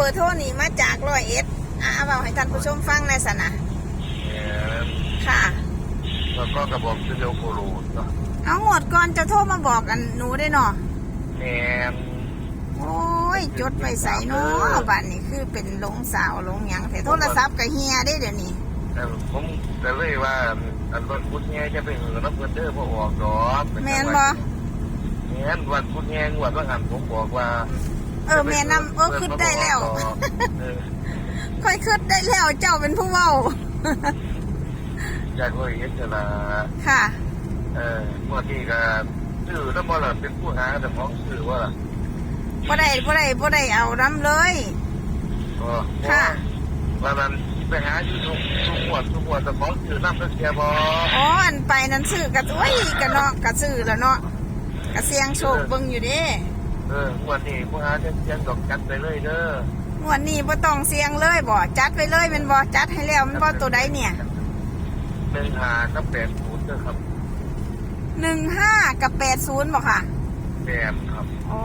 บอร์โทรนี่มาจากร้อยเอ็ดอะเอาเอาให้ท่านผู้ชมฟังในอยสนะแม่นค่ะ แล้วก็กระบอกซิโลโคโรเนาะเอาหมดก่อนจะโทรมาบอกกันหนูได้เนาะแม่นโอ้ย จดไปใส่เนาะบ้านนี้คือเป็นหลงสาวหลงหยังแต่โทรศัพท์กับเฮียได้เดี๋ยวนี้แต่ผมก็เลยว่า อันวันพุธแง่จะไปเหือน้ำเพื่อนเด้อพ่อออกดอกแมนบอแม่นวันพุธแง่งวดว่าหันผมบอกว่า เออแม่นำเออขึ้นได้แล้วเออค่อยขึ้นได้แล้วเจ้าเป็นผู้เว้าอยากเลยเห็นจะละค่ะเออเมื่อที่ก็ซื้อแล้วบ่ล่ะเป็นผู้หาแต่ของซื้อว่าล่ะบ่ได้บ่ได้บ่ได้เอาน้ำเลยก็ค่ะว่านั้นไปหาอยู่ทุกทุกงวดทุกงวดแต่ของซื้อน้ำตะเกียบบ่อ๋ออันไปนั้นซื้อกะโอ้ยกะเนาะกะซื้อแล้วเนาะกะเสียงโชคเบิ่งอยู่เด้ เอองวดนี้ผู้หาจะเสียงดอกจัดไปเลยเด้องวดนี้บ่ต้องเสียงเลยบ่จัดไปเลยแมันบ่จัดให้แล้วมันบ่ตัวใดเนี่ยหนึ่งหากับแปดศูนย์เด้อครับ15กับ80บ่ค่ะแปดครับอ๋อ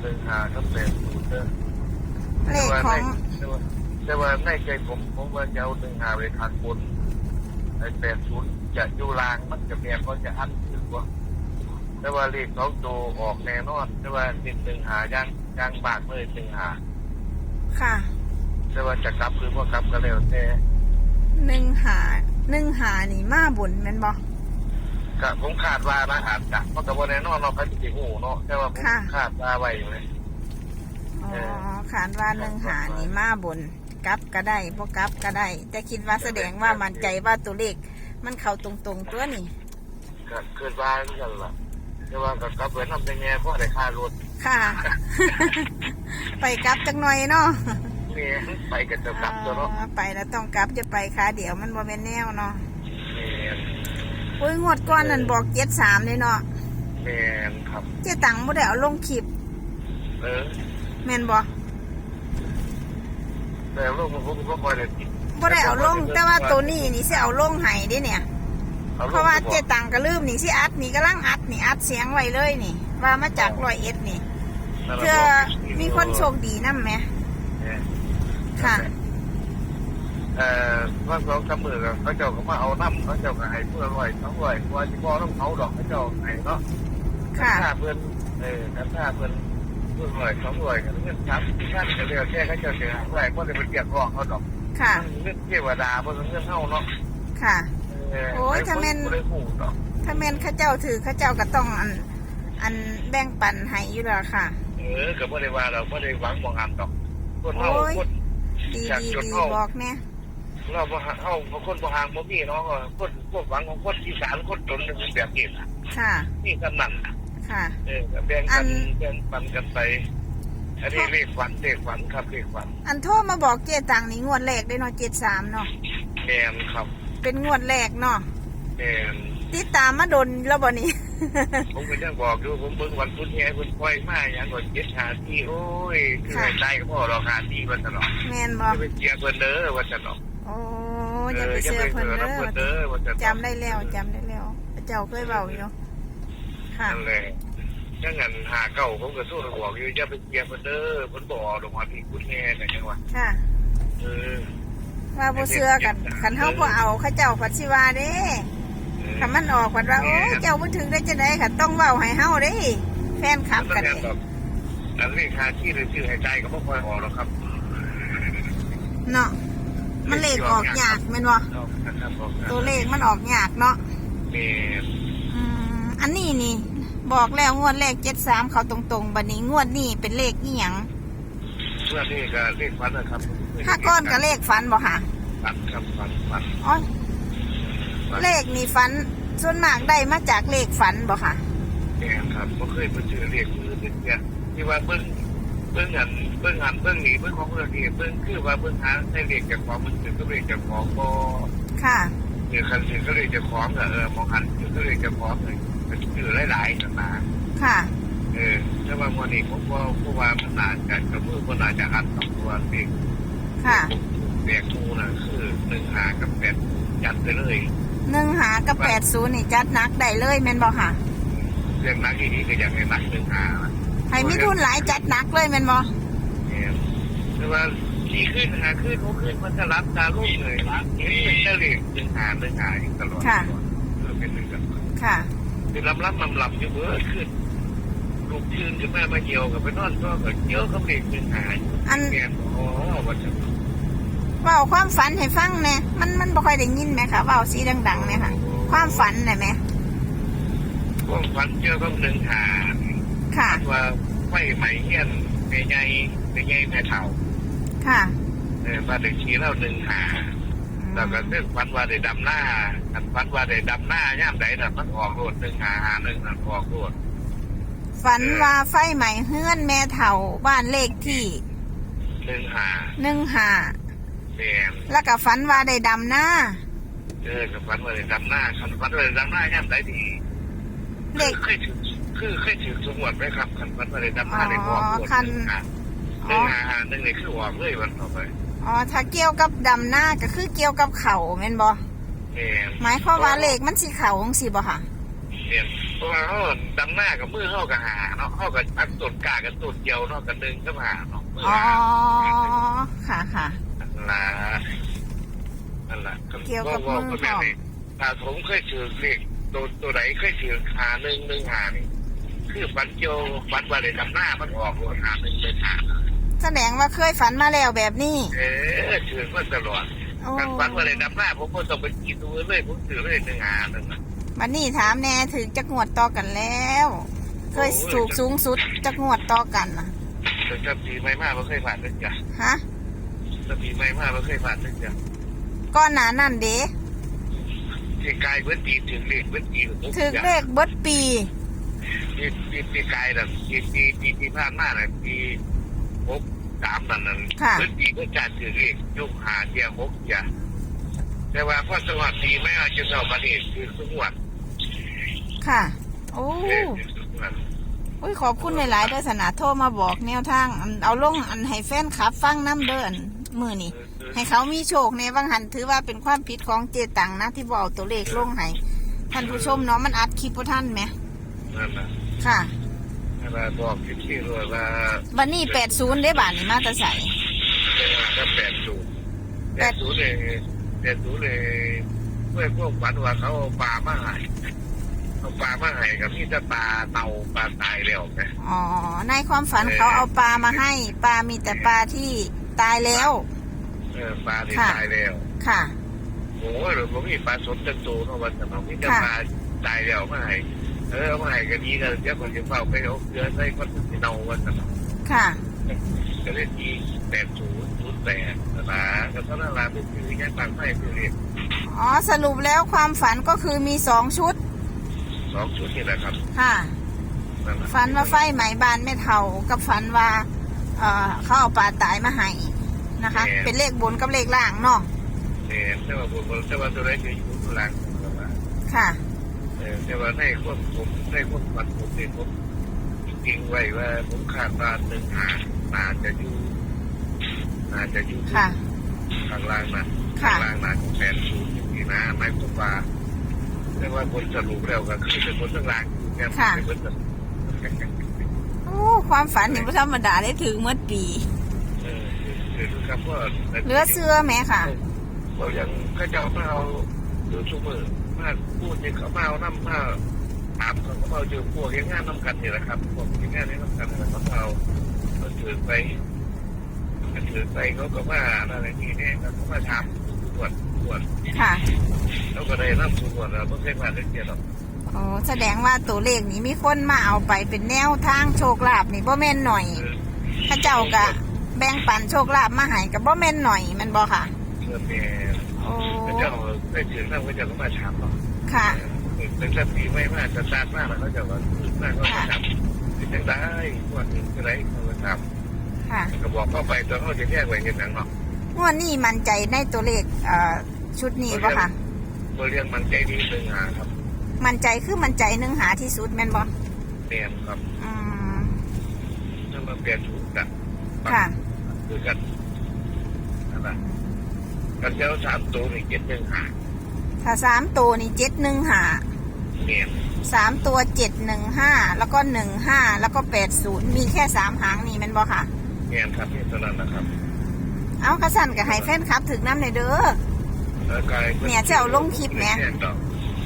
หนึ่งหากับแปดศูนย์เด้อเลขของแต่ว่าแต่ว่าในใจผมผมว่าจะเอาหนึ่งหาไปทางบนไอ้แปดศูนย์จะอยู่ล่างมันจะแม่นก็จะอันถือว่า แต่ว่าเลขสองตัวออกแน่นอน แต่ว่าหนึ่งหนึ่งหาย่างย่างบากเลยหนึ่งหาค่ะ แต่ว่าจะกลับหรือว่ากลับก็แล้วแต่15 15นี่มาบุญแม่นบ่ก็ผมคาดว่านะอาจจะเพราะกับว่าแน่นอนเราไปที่หูเนาะแต่ว่าผมค่ะคาดว่าไว้อยู่เลยอ๋อเออขานว่า15นี่มาบุญกลับก็ได้บ่กลับก็ได้ แต่คิดว่าแสดงว่ามั่นใจว่าตัวเลขมันเข้าตรงๆตัวนี่ก็เกิดว่าเหมือนกันล่ะ แต่ว่าก็กลับไปนำไปแง่เพราะได้ค่ารถค่ะ ไปกลับจังหน่อยเนาะนี่ไปกันจะกลับตัวเนาะอ๋อไปแล้วต้องกลับจะไปค่ะเดี๋ยวมันบ่เป็นแนวเนาะแม่นอุ้ยงวดก้อนนั่นบอกเจ็ดสามเลยเนาะแม่นครับ เจ๊ตังบ่ได้เอาลงคลิปเออแม่นบ่แต่ลูกมันผมก็คอยเลยติดบ่ได้เอาลงแต่ว่าตัวนี้นี่สิเอาลงให้เด้เนี่ยอลูก เพราะว่าไปบอกเจ๊ตังก็ลืมนี่สิอัดนี่กำลังอัดนี่อัดเสียงไว้เลยนี่ ว่ามาจากร้อยเอ็ดนี่นั่นเพื่อล่ะบอกมีคนโชคดีนำแหมเออค่ะ เอ่อว่าสองสามมือก็เขาเจ้าก็มาเอาน้ำเขาเจ้าก็ให้เพื่อร่อยสองร่อยว่าที่พ่อต้องเขาดอกเขาเจ้าให้เนาะค่ะถ้าเพื่อนเออถ้าเพื่อนเพื่อนร่อยสองร่อยก็เงินสามสี่พันก็เรียกแค่เขาเจ้าเสียหายไรก็เลยไปเรียกร้องเขาดอกค่ะเงินเทวดาเพราะเงินเท่าเนาะค่ะเออ โอ้ยถ้าแม่นบ่ได้หูดอกถ้าแม่นเข้าเจ้าถือเข้าเจ้าก็ต้องอัน อันแบ่งปันให้อยู่แล้วค่ะ เออก็บ่ได้ว่าเราบ่ได้หวังบ่งามดอกคนเฮาโอ้ยคนดีอยากดีจดดีเข้าบอกแน่เราบ่ฮะเฮาคนบ่ห่างบ่มีเนาะคนพวกหวังของคนอีสานคนจนเป็นแบบนี้ล่ะค่ะนี่กำนันน่ะค่ะ เออก็แบ่งอักันนแบ่งปันกันไปอันนี้เลขฝันเลขฝันครับเลขฝัน อันโทรมาบอกเจ๊ตังนี่งวดแรกได้เนาะเจ็ดสามเนาะแมนครับ เป็นงวดแรกเนาะแมนติดตามมาดนแล้วบ่นี่ผมก็ยังบอกอยู่ผมเบิ่งวันพุธแห่คุณค่อยมาอย่างก่อนเจ็ดหาที่โอ้ยคือให้ตายก็พอเราหาที่วันตลอดแมนบอจะไปเชียร์เพิ่นเด้อวันตลอดโอ้อย่าไปเชื่อเพิ่นเออเด้ย่าไปเชื่อเพิ่นอเด้อวันตลอดจำได้แล้วจำได้แล้วเจ้าเคยเบาอยู่ค่ะ นั่นแหละยังงั้นหาเก่าผมก็สู้บอกอยู่อย่าไปเชียร์เพิ่นเด้อเพิ่นบ่ออกดอกมาที่พุธแห่กันจังหวะค่ะ เออ ว่าบ่เชื่อกันคันเฮาบ่เอาเขาเจ้าพัดสิว่าเด้เออคันมันออกพัดว่าโอ้ยเจ้าบ่ถึงได้จังได๋ค่ะต้องเว้าให้เฮาเด้ แฟนคลับกันแม่นี่แบบอันนี้ค่าที่หรือชื่อให้ใจก็บ่ค่อยออกหรอกครับเนาะมันเลขออกยากแม่นบ่เอาครับออกครับตัวเลขมันออกยากเนาะแม่นอืมอันนี้นี่ บอกแล้วงวดแรกเจ็ดสามเขาตรงๆบัดนี้งวดนี้เป็นเลขอีหยัง เพื่อนนี่ก็เลขฝันนะครับถ้าก้อนกับเลขฝันบ่ค่ะฝันครับฝันฝันอ๋อฝันเลขนี่ฝันส่วนมากได้มาจากเลขฝันบ่ค่ะแม่นครับบ่เคยไปเจอเลขมือเป็นเนี่ยที่ว่าเบิ่งเบิ่งหันเบิ่งหันเบิ่งนี่เบิ่งของเพื่อนนี่เบิ่งคือว่าเบิ่งหาใช้เลขจากของมันคือก็เลขจากของบ่ค่ะเนี่ยคันสิก็เลขจากของก็เออมองหันคือก็เลขจากของเลยมันคือหลายๆกันมาค่ะ เออแต่ว่าวันนี้ผมว่าเพราะว่ามันน่าจะกับมือมันน่าจะอัดสองตัวเลขค่ะแปดคู่นะคือหนึ่งหากับแปดจัดไปเลยหนึ่งหากับแปดศูนย์นี่จัดหนักได้เลยแม่นบ่ค่ะ เรื่องนักที่นี้ก็อยากให้นักหนึ่งหาใครไม่ทุนหลายจัดหนักเลยแม่นบ่เนี่ยแต่ว่าที่ขึ้นหาขึ้นหกขึ้นมันจะรับตาลูกเลยนี่เป็นเฉลี่ยหนึ่งหาหนึ่งหาอยู่ตลอดเออเป็นหนึ่งกันค่ะคือลำรับลำหลับอยู่เบื่อขึ้น ลูกชื่นขึ้นมามาเกี่ยวกับไปนอนก็กับเกี่ยวกับเด็กหนึ่งหาอัน แกนอ๋อวันจะเว่าความฝันให้ฟังแหน่มันมันบ่ค่อยได้ยินไหมคะเว่าสีดังๆไหมคะความฝันน่ะไหมพวกฝันเกี่ยวกับหนึ่งหาค่ะ ว่าไฟไหม้เงี้ยนในใหญ่ในใหญ่แม่เท่าค่ะเออมาถึงชีแล้วหนึ่งหาแล้วก็เรื่องฟันว่าได้ดำหน้าอันฟันว่าได้ดำหน้าย่ามใดน่ะมันออกโรดหนึ่งหาหาหนึ่งน่ะออกโรด ฝันว่าไฟไหม้เฮือนแม่เฒ่าบ้านเลขที่หนึ่งหาหนึ่งหาแมนแล้วก็ฝันว่าได้ดำหน้าเออกับฟันว่าได้ดำหน้าคันฟันว่าได้ดำหน้าย่ามใดดีเลขเคยถือคือเคยถือสมวดไหมครับคันฟันว่าได้ดำหน้าอ๋อได้ออกโรดคันหนึ่งหาหอ๋นึ่องหาหาหนึ่งนี่คือออกเลยวันต่อไปอ๋อถ้าเกี่ยวกับดำหน้าก็คือเกี่ยวกับเข่าแม่นบ่แมนหมายความว่าเลขมันสิเข่าของสิบ่ค่ะแมนเพราะ ว่าเขาดำหน้ากับมือเข้ากับหาเนาะเข้ากับอันตุ่นกากับตุ่นเดียวเนาะกันหนึ่งก็หาเนาะมืออ๋อ หาค่ะค่ะ นั่นละนั่นละเกี่ยวกับว่ามือว่าของแม่นี่ถ้าผมเคยถือเลขตัวตัวไหนเคยถือหาหนึ่งหนึ่งหานี่คือฟันเกียวฟันว่าได้ดำหน้ามันออกรวดหาหนึ่งเป็นหาแสดงว่าเคยฝันมาแล้วแบบนี้ เออถือมาตลอดโอ้ การฟันว่าได้ดำหน้าผมก็ต้องไปกินตัวเลยผมถือเลยหนึ่งหาหนึ่งน่ะ วันนี้ถามแน่ถึงจะงวดต่อกันแล้ว เคยถูกสูงสุดจะงวดต่อกันนะแต่ถ้าปีไม่มากเราเคยผ่านเลยจ้ะฮะถ้าปีไม่มากเราเคยผ่านเลยจ้ะก้อนหนานั่นเด้ที่กายเบิ้ลปีถึงเลขเบิ้ลปีผมถึงเลขเบิดปีปีปีปีกายแบบปีปีปีที่ผ่านมาน่ะปีหกสามนั่นนั่นค่ะเบิ้ลปีก็จะถือเลขยกหาเดียหกจ้ะแต่ว่าพอสวัสดีไม่เอาจะเท่าประเทศคือสมวด ค่ะ โอ้เออคือสมวดอุ้ยขอบคุณหลายๆเด้อสนาโทรมาบอกแนวทางอันเอาลงอันให้แฟนคลับ ฟังน้ำเดินมือนี่ให้เขามีโชคในวังหันถือว่าเป็นความผิดของเจตังนะที่บอกตัวเลขลงให้ท่านผู้ชมเนาะมันอัดคลิปพวกท่านไหมนั่นนะค่ะนั่นนะบอกที่ที่รู้ว่าวันนี้แปดศูนย์ได้บาทนี่มาแตะใสเป็นว่าก็แปดศูนย์แปดศูนย์เลยแปดศูนย์เลยเมื่อพวกฝันว่าเขาเอาปลามาใหายเอา ปลามาใหายกับพี่จะปลาเต่าปลาตายแล้วไหมอ๋อ ในความฝันเขาเอาปลามาให้ ปลามีแต่ปลาที่ตายแล้ว เออปลาที่ค่ะตายแล้วค่ะโอ้ยหรือผมมีปลาสดจันโตเนาะวันนั้นพี่จะปลาตายแล้วมาให้เออเอามาให้กันดีกันเดี๋ยวคนจะเฝ้าไปเอาเกลือใส่คนที่เนาวันนั้นค่ะก็เลยที่แปดศูนย์ศูนย์แปดนะก็ตอนนั้นลาเป็นคือยังต่างไม่คือเรียนอ๋อสรุปแล้วความฝันก็คือมีสองชุด สองชุดนี่แหละครับค่ะนั่นแหละฝันว่าไฟไหม้บ้านไม่เท่ากับฝันว่าเอ่อเขาเอาปลาตายมาให้นะคะ เป็นเลขบนกับเลขล่างเนาะเนี่ยแต่ว่าผมแต่ว่าตัวแรกคืออยู่ตัวหลังแต่ว่าค่ะ เออแต่ว่าในควบผมในควบฝันผมเนี่ยผมจริงไว้ว่าผมคาดว่าหนึ่งหาน่าจะอยู่น่าจะอยู่ค่ะ ข้างล่างนะค่ะ ข้างล่างน่าจะแปดศูนย์อย่างนี้นะไม่ผมว่า แต่ว่าผลสรุปแล้วก็คือเป็นผลข้างล่างอยู่แค่ไม่เป็นผลโอ้ความฝันนี่บ่ธรรมดาได้ถึงเมื่อปี เออคือครับว่าเหลือเสื้อไหมค่ะเรายังก็จะมาเอาดูชูมือมาพูดเนี่ยเขามาเอาน้ำมาถามเขาเขาเอาอยู่พวกยังงานน้ำกันนี่แหละครับพวกยังงานนี้น้ำกันนี่แหละเขาเอาเขาถือไปเขาถือไปเขาก็มาอะไรนี่เนี่ยเขามาถามตรวจ ตรวจค่ะเขาก็ได้รับตรวจแล้วไม่เคยผ่านเรื่องเดียวหรอกโอ้แสดงว่าตัวเลขนี้มีคนมาเอาไปเป็นแนวทางโชคลาภนี่บ่แม่นหน่อยเข้าเจ้ากะแบ่งปันโชคลาภมาให้กับบ่แม่นหน่อยแมันบ่ค่ะเชื่อแม่โอ้ พระเจ้าได้ถือนั่งพระเจ้าก็มาถามหรอกค่ะ เป็นแบบนี้ไม่มากจะตาดมากแล้วเขาจะว่าพูดมากก็จะทำเป็นจังได้วันหนึ่งอะไรเขาก็ทค่ะำก็บอกเข้าไปตอนเขาจะแยกไว้เห็นหนังเนาะงวดนี้มั่นใจในตัวเลขเอ่อ ชุดนี้บ่ค่ะตัวเรียงมันใจดีตึงหาครับมั่นใจคือมั่นใจหนึงหาที่สุดแม่นบ่เนียนครับอืมถ้ามาเปลี่ยนชุดกันค่ะคือกันนั่นแหละกันเจ้าสามตัวนี่เจ็ดหนึ่งหาถ้าสามตัวนี่เจ็ดหนึ่งหาเนียนสามตัวเจ็ดหนึ่งห้าแล้วก็หนึ่งห้าแล้วก็แปดศูนย์มีแค่สามหางนี่แมันบ่ค่ะเนียนครับนี่เท่านั้นนะครับอเอากระสันกับให้แฟนคลับถึงน้ำในเด้อ เออกายเนี่ยจะเอาลงคลิปเนี่ย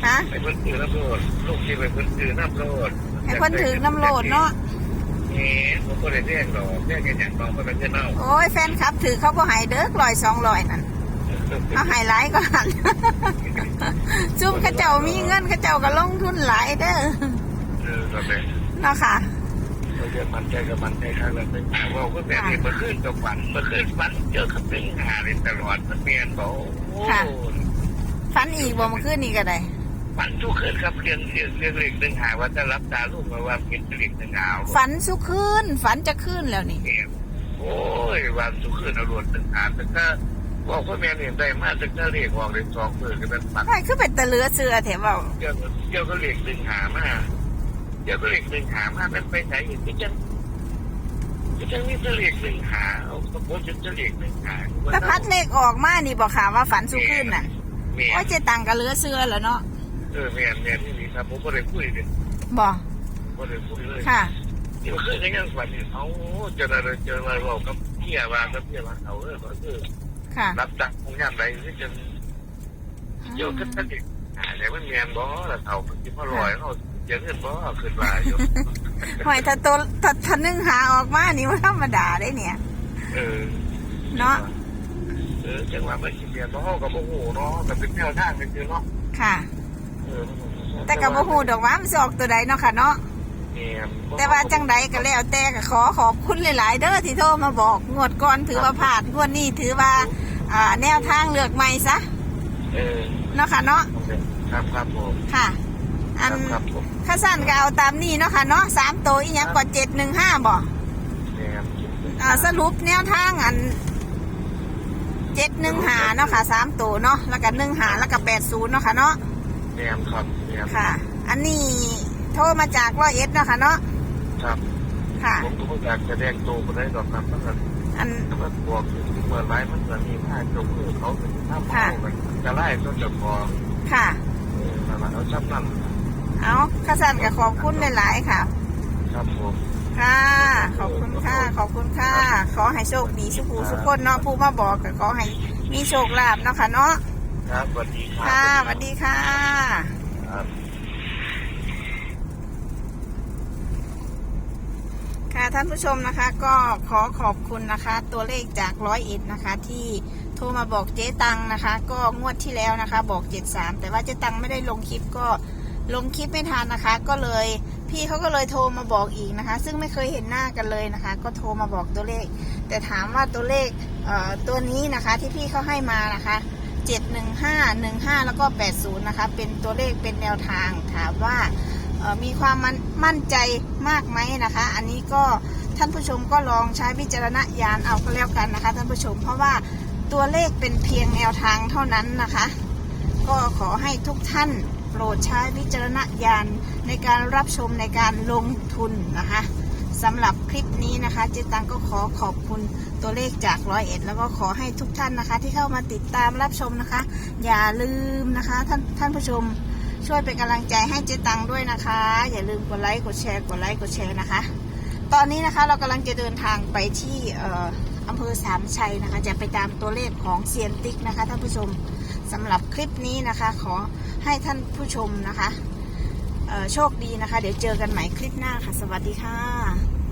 ฮะไอ้เพิ่นถือน้ำโลดลูกที่ไปเพิ่นถือน้ำโลดให้เพิ่นถึงน้ำโหลดเนาะนี่ผมก็เลยเรียกดอกเรียกกันอย่างน้องก็เป็นเจ้าเน่าโอ้ยแฟนคลับถือเขาก็ให้เด้อลอยสองลอยนั่นเอาให้หลายก่อนจุ่มเขาเจ้ามีเงินเขาเจ้าก็ลงทุนหลายเด้อเออก็เป็นเนาะค่ะ เราจะมันใจกับมันใจข้างละเป็นหาว่าก็แบบนี้มาขึ้นกับฝันมาขึ้นฝันเจอกับเป็นหาเลยตลอดมันเมียนบอกโอ้ค่ะฟันอีกบ่เมาขึ้นนี่ก็ได้ฝันทุกคืนครับเรียงเรียงเรียงเรียงหนึ่งหาว่าจะรับตาลูกมาว่าเป็นเรียงหนึ่งหาวฝันสุคืนฝันจะขึ้นแล้วนี่เนี่ยโอ้ยว่าทุกคืนเอารวดหนึ่งหาแต่ก็บอกว่าแม่เนี่ยได้มากแต่ก็เรียกออกเลยสองมือก็เป็นฝันไม่คือเป็นตะเลือเสือแถวเว่าเดี๋ยวเดี๋ยวก็เรียกหนึ่งหามา เดี๋ยวก็เรียกหนึ่งหามามันไปไหนอีกที่จังที่จังนี่จะเรียกหนึ่งหาเอาสมมติจะเรียกหนึ่งหาแต่พัดเลขออกมานี่บอกข่าวว่าฝันสุคืนน่ะเมียโอ้ยเจตังกับเลือเสือแล้วเนาะเออเมียเมียนี่นี่ครับผมก็เลยคุยเลยบอกก็เลยคุยเลยค่ะที่มันเคยได้ยังฝันเนี่ยเอาเจออะไรเจออะไรบอกกับเมียว่ากับเมียว่าเขาเออก็คือค่ะรับจากคงยามใดที่จะเกี่ยวกับกันอีกอ่าแต่มันเมียนบ่แล้วเขาคิดว่าลอยเขา เจอเงินบ่ขึ้นมาอยู่หอยถ้าตัวถ้าถ้านึ่งหาออกมานี่ว่าธรรมดาได้เนี่ย เออ เนาะเออจังหวะไม่คิดเมียนบ่เขากับโมโหเนาะกับเป็นแนวทางเป็นคือเนาะค่ะ เออแต่กับบ่ฮู้ดอกว่ามันสิออกตัวใดเนาะค่ะเนาะเมียนบ่แต่ว่าจังใดก็แล้วแต่ก็ขอขอบคุณหลาย ๆ เด้อที่โทรมาบอกงวดก่อนถือว่าผ่านงวดนี้ถือว่าอ่าแนวทางเลือกใหม่ซะเออเนาะค่ะเนาะครับครับผมค่ะค อัรันบครับผมข้าสั้นก็เอาตามนี้เนาะค่ะเนาะสามตัวอีหยังก่อนเจ็ดหนึ่งห้าบ่เมียนอ่าสรุปแนวทางอันเจ็ดหนึ่งหาเนาะค่ะสามตัวเนาะแล้วก็หนึ่งหาแล้วก็แปดศูนย์เนาะค่ะเนาะเมียนครับเมียนค่ะ อันนี้โทรมาจากร้อยเอ็ดเนาะค่ะเนาะครับค่ะผมก็ไม่อยากแสดงตัวคนได้ดอกครับมันก็อันมันบวกถึงเมื่อไรมันจะมีผ้าจงมือเขาเป็นผ้าเมามันจะไล่ก็จะพอค่ะเออนั่นแหละเอาชับนั่น เอาข้าสั้นก็ขอบคุณหลายๆค่ะ ครับผมค่ะ ขอบคุณค่ะ ขอบคุณค่ะ ขอให้โชคดีสุขูสุขคนเนาะผู้มาบอกก็ขอให้มีโชคลาภเนาะค่ะเนาะ ครับสวัสดีครัค่ะสวัสดีค่ะ ครับ ค่ะท่านผู้ชมนะคะก็ขอขอบคุณนะคะ ตัวเลขจากร้อยเอ็ดนะคะ ที่โทรมาบอกเจ๊ตังนะคะ ก็งวดที่แล้วนะคะ บอกเจ็ดสามแต่ว่าเจ๊ตังไม่ได้ลงคลิปก็ ลงคลิปไม่ทันนะคะ ก็เลยพี่เขาก็เลยโทรมาบอกอีกนะคะ ซึ่งไม่เคยเห็นหน้ากันเลยนะคะ ก็โทรมาบอกตัวเลข แต่ถามว่าตัวเลขเอ่อตัวนี้นะคะที่พี่เขาให้มานะคะเจ็ดหนึ่งห้าหนึ่งห้าแล้วก็แปดศูนย์นะคะ เป็นตัวเลขเป็นแนวทาง ถามว่ามีความมั่นมั่นใจมากไหมนะคะ อันนี้ก็ท่านผู้ชมก็ลองใช้วิจารณญาณเอาก็แล้วกันนะคะท่านผู้ชม เพราะว่าตัวเลขเป็นเพียงแนวทางเท่านั้นนะคะ ก็ขอให้ทุกท่าน โปรดใช้วิจารณญาณในการรับชมในการลงทุนนะคะสำหรับคลิปนี้นะคะเจตังก็ขอขอบคุณตัวเลขจากร้อยเอ็ดแล้วก็ขอให้ทุกท่านนะคะ ที่เข้ามาติดตามรับชมนะคะ อย่าลืมนะคะ ท่านท่านผู้ชมช่วยเป็นกำลังใจให้เจตังด้วยนะคะ อย่าลืมกดไลค์กดแชร์กดไลค์กดแชร์นะคะ ตอนนี้นะคะเรากำลังจะเดินทางไปที่เอ่ออำเภอสามชัยนะคะ จะไปตามตัวเลขของเซียนติ๊กนะคะท่านผู้ชม สำหรับคลิปนี้นะคะ ขอให้ท่านผู้ชมนะคะโชคดีนะคะ เดี๋ยวเจอกันใหม่คลิปหน้าค่ะ สวัสดีค่ะ